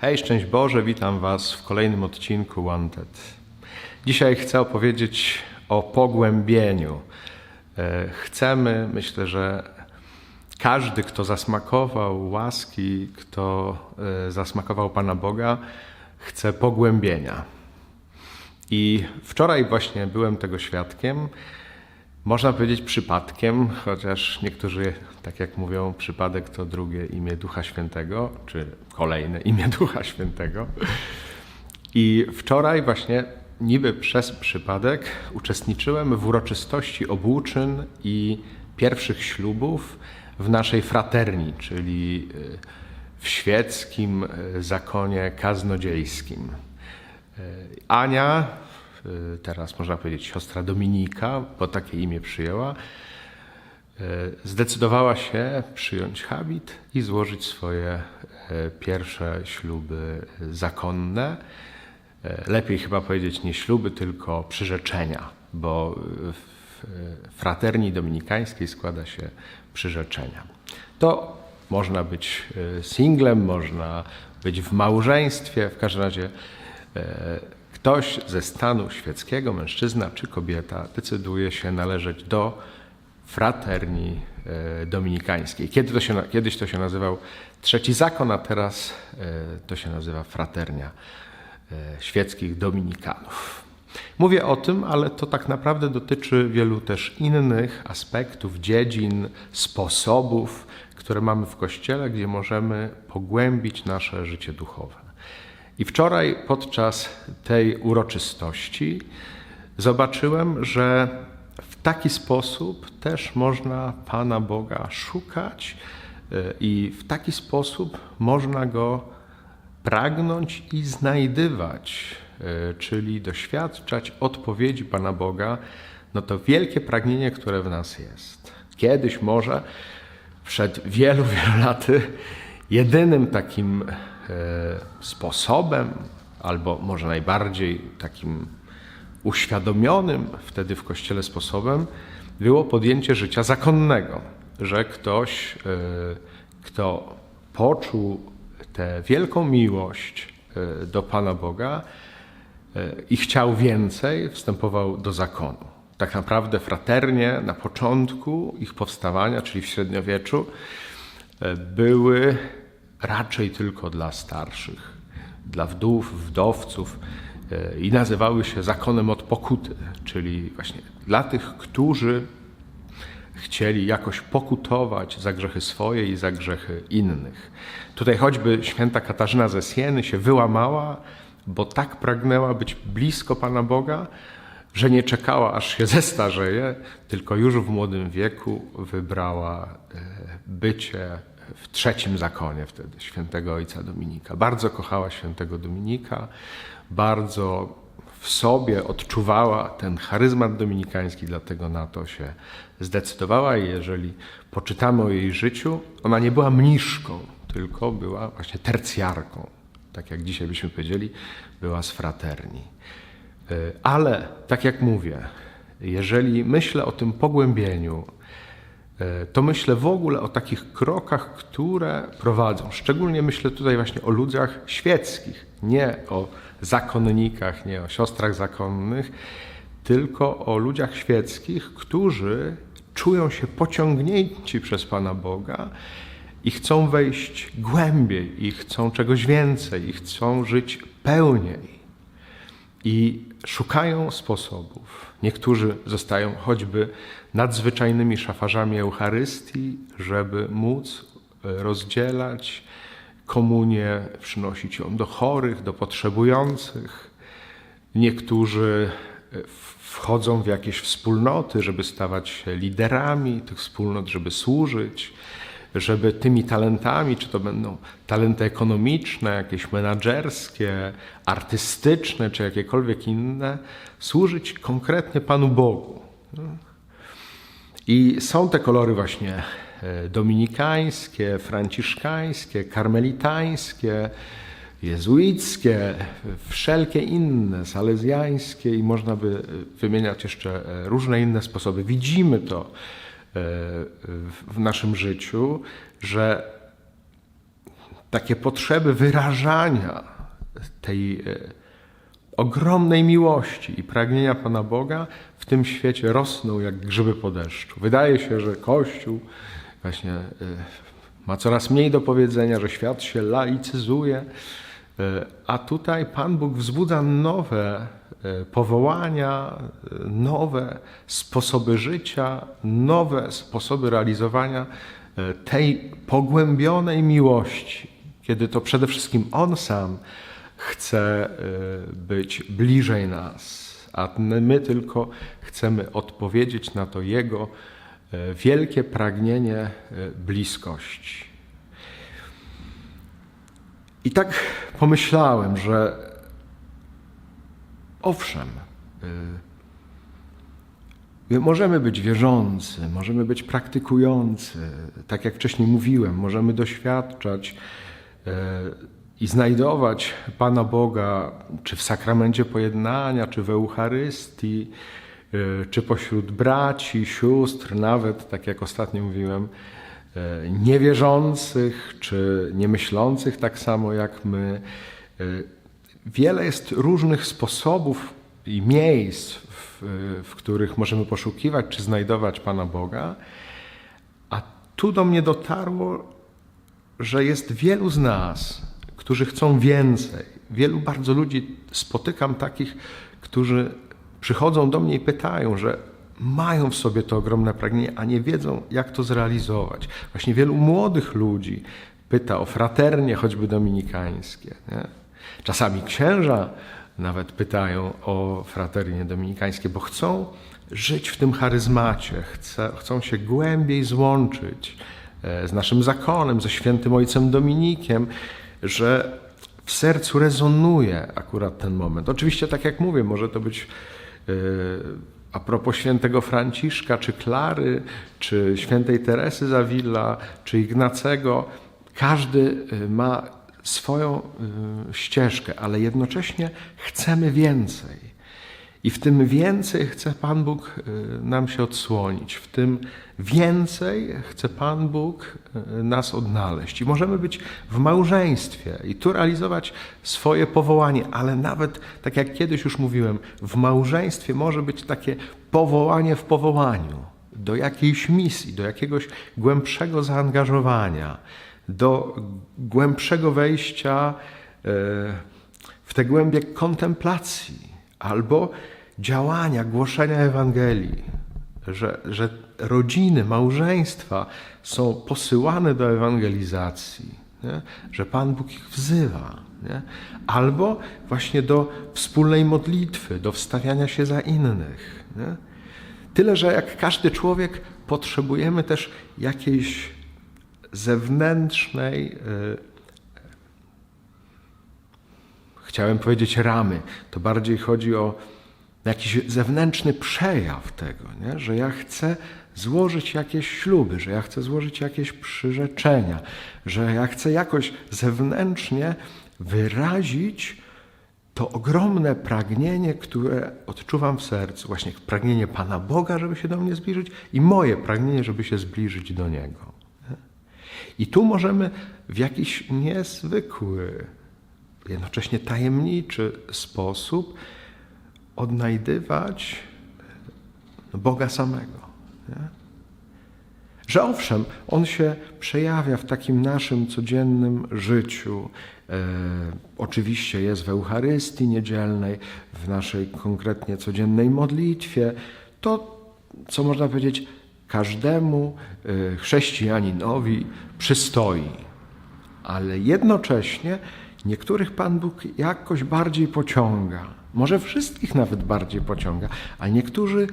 Hej, szczęść Boże, witam Was w kolejnym odcinku Wanted. Dzisiaj chcę opowiedzieć o pogłębieniu. E, Chcemy, myślę, że każdy, kto zasmakował łaski, kto e, zasmakował Pana Boga, chce pogłębienia. I wczoraj właśnie byłem tego świadkiem. Można powiedzieć przypadkiem, chociaż niektórzy, tak jak mówią, przypadek to drugie imię Ducha Świętego, czy kolejne imię Ducha Świętego. I wczoraj właśnie niby przez przypadek uczestniczyłem w uroczystości obłóczyn i pierwszych ślubów w naszej fraterni, czyli y, w świeckim y, zakonie kaznodziejskim. Y, Ania, teraz można powiedzieć siostra Dominika, bo takie imię przyjęła, y, zdecydowała się przyjąć habit i złożyć swoje y, pierwsze śluby zakonne. Y, Lepiej chyba powiedzieć nie śluby, tylko przyrzeczenia, bo w fraterni dominikańskiej składa się przyrzeczenia. To można być y, singlem, można być w małżeństwie, w każdym razie ktoś ze stanu świeckiego, mężczyzna czy kobieta, decyduje się należeć do fraterni e, dominikańskiej. Kiedy to się, kiedyś to się nazywał trzeci zakon, a teraz e, to się nazywa fraternia e, świeckich dominikanów. Mówię o tym, ale to tak naprawdę dotyczy wielu też innych aspektów, dziedzin, sposobów, które mamy w Kościele, gdzie możemy pogłębić nasze życie duchowe. I wczoraj podczas tej uroczystości zobaczyłem, że w taki sposób też można Pana Boga szukać y, i w taki sposób można Go pragnąć i znajdywać, y, czyli doświadczać odpowiedzi Pana Boga na to wielkie pragnienie, które w nas jest. Kiedyś może, przed wielu, wielu laty, jedynym takim e, sposobem, albo może najbardziej takim uświadomionym wtedy w Kościele sposobem, było podjęcie życia zakonnego, że ktoś, e, kto poczuł tę wielką miłość e, do Pana Boga e, i chciał więcej, wstępował do zakonu. Tak naprawdę fraternie na początku ich powstawania, czyli w średniowieczu, e, były raczej tylko dla starszych, dla wdów, wdowców e, i nazywały się zakonem od pokuty, czyli właśnie dla tych, którzy chcieli jakoś pokutować za grzechy swoje i za grzechy innych. Tutaj choćby święta Katarzyna ze Sieny się wyłamała, bo tak pragnęła być blisko Pana Boga, że nie czekała, aż się zestarzeje, tylko już w młodym wieku wybrała e, bycie w trzecim zakonie wtedy świętego ojca Dominika. Bardzo kochała świętego Dominika, bardzo w sobie odczuwała ten charyzmat dominikański, dlatego na to się zdecydowała i jeżeli poczytamy o jej życiu, ona nie była mniszką, tylko była właśnie tercjarką. Tak jak dzisiaj byśmy powiedzieli, była z fraterni. Y, Ale, tak jak mówię, jeżeli myślę o tym pogłębieniu, to myślę w ogóle o takich krokach, które prowadzą. Szczególnie myślę tutaj właśnie o ludziach świeckich, nie o zakonnikach, nie o siostrach zakonnych, tylko o ludziach świeckich, którzy czują się pociągnięci przez Pana Boga i chcą wejść głębiej, i chcą czegoś więcej, i chcą żyć pełniej i szukają sposobów. Niektórzy zostają choćby nadzwyczajnymi szafarzami Eucharystii, żeby móc e, rozdzielać komunię, przynosić ją do chorych, do potrzebujących. Niektórzy e, wchodzą w jakieś wspólnoty, żeby stawać się liderami tych wspólnot, żeby służyć, żeby tymi talentami, czy to będą talenty ekonomiczne, jakieś menadżerskie, artystyczne, czy jakiekolwiek inne, służyć konkretnie Panu Bogu. I są te kolory właśnie e, dominikańskie, franciszkańskie, karmelitańskie, jezuickie, wszelkie inne, salezjańskie i można by e, wymieniać jeszcze e, różne inne sposoby. Widzimy to w- naszym życiu, że takie potrzeby wyrażania tej e, ogromnej miłości i pragnienia Pana Boga w tym świecie rosną jak grzyby po deszczu. Wydaje się, że Kościół właśnie e, ma coraz mniej do powiedzenia, że świat się laicyzuje, a tutaj Pan Bóg wzbudza nowe e, powołania, e, nowe sposoby życia, nowe sposoby realizowania e, tej pogłębionej miłości, kiedy to przede wszystkim On sam chce e, być bliżej nas, a my tylko chcemy odpowiedzieć na to Jego e, wielkie pragnienie e, bliskości. I tak pomyślałem, że owszem, y, możemy być wierzący, możemy być praktykujący, tak jak wcześniej mówiłem, możemy doświadczać y, i znajdować Pana Boga, czy w sakramencie pojednania, czy w Eucharystii, y, czy pośród braci, sióstr, nawet, tak jak ostatnio mówiłem, niewierzących czy niemyślących tak samo jak my. E, Wiele jest różnych sposobów i miejsc, w, w których możemy poszukiwać czy znajdować Pana Boga, a tu do mnie dotarło, że jest wielu z nas, którzy chcą więcej. Wielu bardzo ludzi spotykam takich, którzy przychodzą do mnie i pytają, że mają w sobie to ogromne pragnienie, a nie wiedzą, jak to zrealizować. Właśnie wielu młodych ludzi pyta o fraternie, choćby dominikańskie. Nie? Czasami księża nawet pytają o fraternie dominikańskie, bo chcą żyć w tym charyzmacie, chce, chcą się głębiej złączyć e, z naszym zakonem, ze świętym ojcem Dominikiem, że w sercu rezonuje akurat ten moment. Oczywiście, tak jak mówię, może to być e, a propos świętego Franciszka, czy Klary, czy świętej Teresy Zawilla, czy Ignacego. Każdy e, ma swoją e, ścieżkę, ale jednocześnie chcemy więcej. I w tym więcej chce Pan Bóg e, nam się odsłonić. W tym więcej chce Pan Bóg e, nas odnaleźć. I możemy być w małżeństwie i tu realizować swoje powołanie, ale nawet, tak jak kiedyś już mówiłem, w małżeństwie może być takie powołanie w powołaniu do jakiejś misji, do jakiegoś głębszego zaangażowania, do głębszego wejścia e, w te głębie kontemplacji albo działania, głoszenia Ewangelii, że, że rodziny, małżeństwa są posyłane do ewangelizacji, nie? że Pan Bóg ich wzywa, nie? albo właśnie do wspólnej modlitwy, do wstawiania się za innych. Nie? Tyle, że jak każdy człowiek potrzebujemy też jakiejś zewnętrznej, y, chciałem powiedzieć ramy, to bardziej chodzi o jakiś zewnętrzny przejaw tego, nie? że ja chcę złożyć jakieś śluby, że ja chcę złożyć jakieś przyrzeczenia, że ja chcę jakoś zewnętrznie wyrazić to ogromne pragnienie, które odczuwam w sercu, właśnie pragnienie Pana Boga, żeby się do mnie zbliżyć i moje pragnienie, żeby się zbliżyć do Niego. nie? I tu możemy w jakiś niezwykły, jednocześnie tajemniczy sposób odnajdywać Boga samego. Nie? Że owszem, On się przejawia w takim naszym codziennym życiu. E, oczywiście jest w Eucharystii niedzielnej, w naszej konkretnie codziennej modlitwie. To, co można powiedzieć, każdemu e, chrześcijaninowi przystoi. Ale jednocześnie niektórych Pan Bóg jakoś bardziej pociąga. Może wszystkich nawet bardziej pociąga, a niektórzy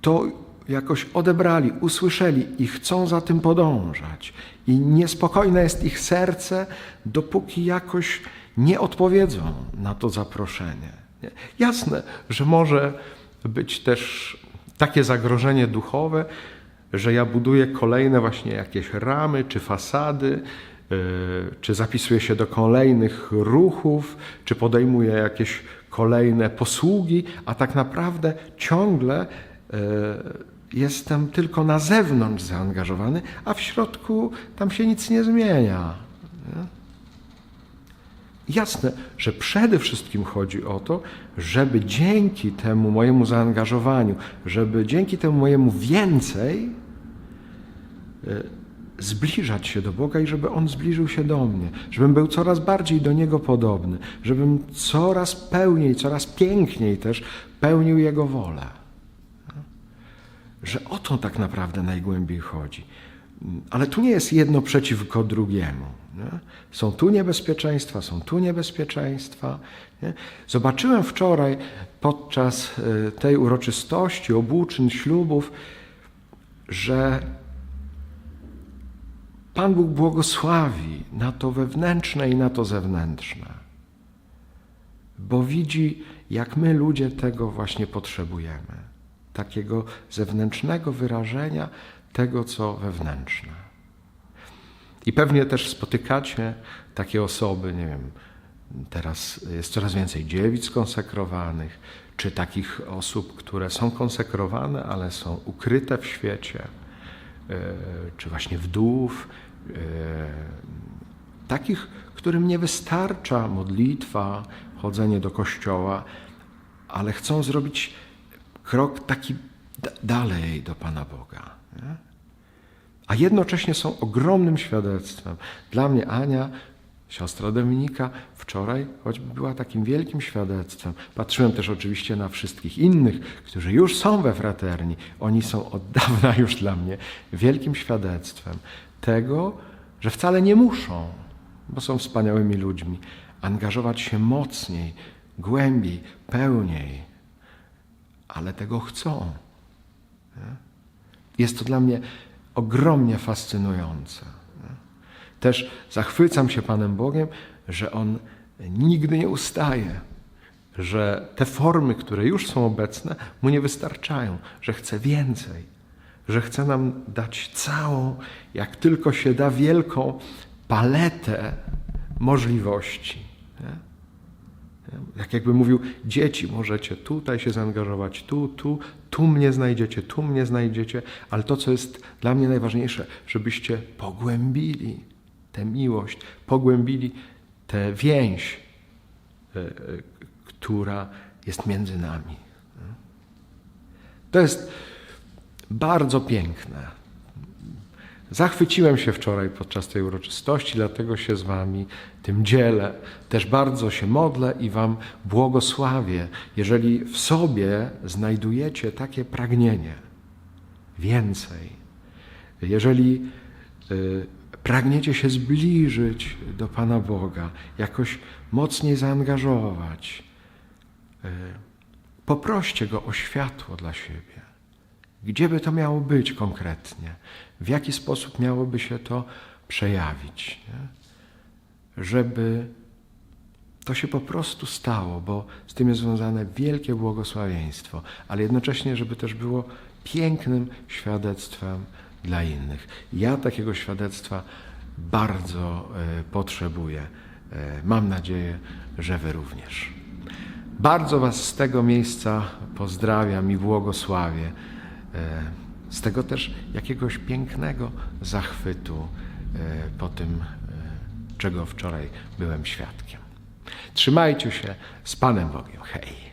to jakoś odebrali, usłyszeli i chcą za tym podążać. I niespokojne jest ich serce, dopóki jakoś nie odpowiedzą na to zaproszenie. Nie? Jasne, że może być też takie zagrożenie duchowe, że ja buduję kolejne właśnie jakieś ramy czy fasady, czy zapisuję się do kolejnych ruchów, czy podejmuję jakieś kolejne posługi, a tak naprawdę ciągle yy, jestem tylko na zewnątrz zaangażowany, a w środku tam się nic nie zmienia. Jasne, że przede wszystkim chodzi o to, żeby dzięki temu mojemu zaangażowaniu, żeby dzięki temu mojemu więcej e, zbliżać się do Boga i żeby On zbliżył się do mnie, żebym był coraz bardziej do Niego podobny, żebym coraz pełniej, coraz piękniej też pełnił Jego wolę. Że o to tak naprawdę najgłębiej chodzi. Ale tu nie jest jedno przeciwko drugiemu. Nie? Są tu niebezpieczeństwa, są tu niebezpieczeństwa. Nie? Zobaczyłem wczoraj podczas y, tej uroczystości, obłóczyn, ślubów, że Pan Bóg błogosławi na to wewnętrzne i na to zewnętrzne, bo widzi, jak my ludzie tego właśnie potrzebujemy takiego zewnętrznego wyrażenia tego, co wewnętrzne. I pewnie też spotykacie takie osoby, nie wiem, teraz jest coraz więcej dziewic konsekrowanych, czy takich osób, które są konsekrowane, ale są ukryte w świecie, e, czy właśnie wdów, takich, którym nie wystarcza modlitwa, chodzenie do kościoła, ale chcą zrobić krok taki dalej do Pana Boga. Nie? A jednocześnie są ogromnym świadectwem. Dla mnie Ania, siostra Dominika, wczoraj choćby była takim wielkim świadectwem. Patrzyłem też oczywiście na wszystkich innych, którzy już są we fraterni. Oni są od dawna już dla mnie wielkim świadectwem tego, że wcale nie muszą, bo są wspaniałymi ludźmi, angażować się mocniej, głębiej, pełniej, ale tego chcą. Jest to dla mnie ogromnie fascynujące. Też zachwycam się Panem Bogiem, że On nigdy nie ustaje, że te formy, które już są obecne, Mu nie wystarczają, że chce więcej, że chce nam dać całą, jak tylko się da, wielką paletę możliwości. Nie? Jak jakby mówił, dzieci, możecie tutaj się zaangażować, tu, tu, tu mnie znajdziecie, tu mnie znajdziecie, ale to, co jest dla mnie najważniejsze, żebyście pogłębili tę miłość, pogłębili tę więź, e, e, która jest między nami. To jest bardzo piękne. Zachwyciłem się wczoraj podczas tej uroczystości, dlatego się z Wami tym dzielę. Też bardzo się modlę i Wam błogosławię, jeżeli w sobie znajdujecie takie pragnienie więcej. Jeżeli y, pragniecie się zbliżyć do Pana Boga, jakoś mocniej zaangażować, y, poproście Go o światło dla siebie. Gdzie by to miało być konkretnie? W jaki sposób miałoby się to przejawić? Nie? Żeby to się po prostu stało, bo z tym jest związane wielkie błogosławieństwo, ale jednocześnie, żeby też było pięknym świadectwem dla innych. Ja takiego świadectwa bardzo e, potrzebuję. E, mam nadzieję, że Wy również. Bardzo Was z tego miejsca pozdrawiam i błogosławię. E, Z tego też jakiegoś pięknego zachwytu e, po tym, e, czego wczoraj byłem świadkiem. Trzymajcie się z Panem Bogiem. Hej!